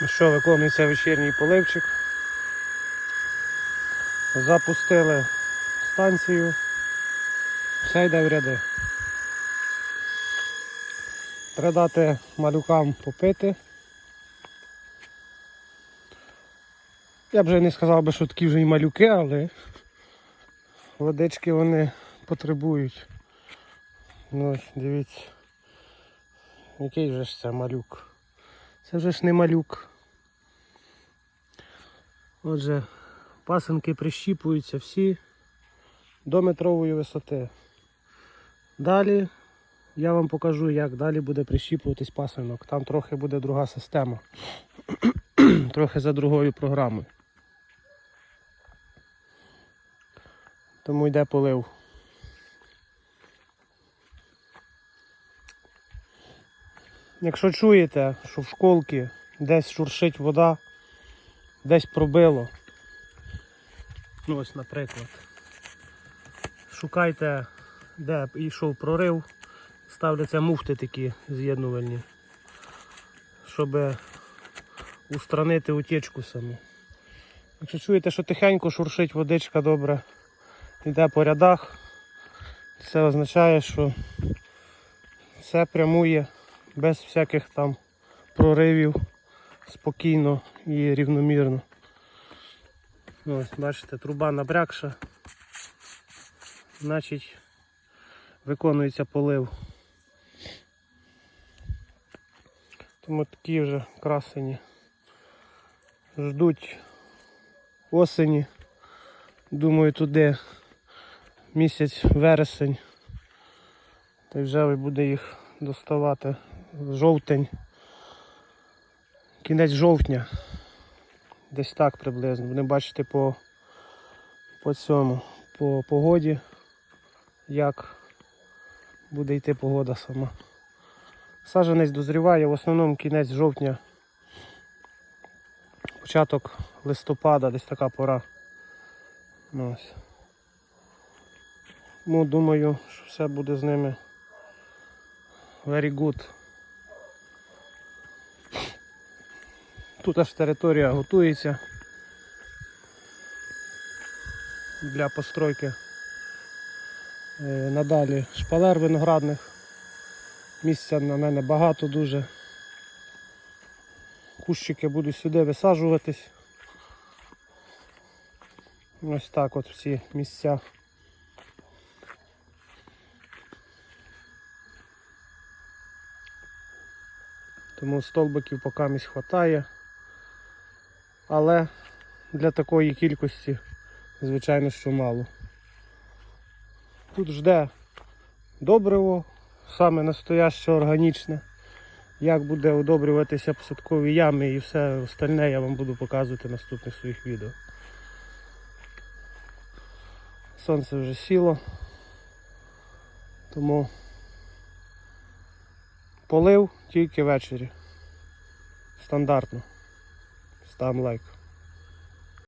Ну що, виконується вечірній поливчик. Запустили станцію. Все йде в ряди. Треба дати малюкам попити. Я б вже не сказав би, що такі вже і малюки, але водички вони потребують. Ну, дивіться. Який же ж це малюк? Це вже ж не малюк. Отже, пасенки прищіпуються всі до метрової висоти. Далі я вам покажу, як далі буде прищіпуватись пасинок. Там трохи буде друга система. трохи за другою програмою. Тому йде полив. Якщо чуєте, що в школки десь шуршить вода, десь пробило. Ну ось, наприклад. Шукайте, де йшов прорив, ставляться муфти такі з'єднувальні, щоб устранити утічку саму. Якщо чуєте, що тихенько шуршить водичка добре, йде по рядах, це означає, що все прямує без всяких там проривів, спокійно і рівномірно. Ось, бачите, труба набрякша, значить виконується полив. Тому такі вже красені. Ждуть осені. Думаю, туди місяць вересень. Та вже буде їх доставати жовтень. Кінець жовтня. Десь так приблизно. Будемо бачити по, по цьому, по погоді, як буде йти погода сама. Саджанець дозріває в основному кінець жовтня, початок листопада, десь така пора. Ну, ось. Ну, думаю, що все буде з ними very good. Тут аж територія готується для постройки. Е, Надалі шпалер виноградних. Місця на мене багато дуже. Кущики будуть сюди висаджуватись. Ось так от всі місця. Тому столбиків поки місць хватає. Але для такої кількості, звичайно, що мало. Тут жде добриво, саме настояще органічне. Як буде удобрюватися посадкові ями і все остальне я вам буду показувати в наступних своїх відео. Сонце вже сіло, тому полив тільки ввечері. Стандартно. Ставимо лайк.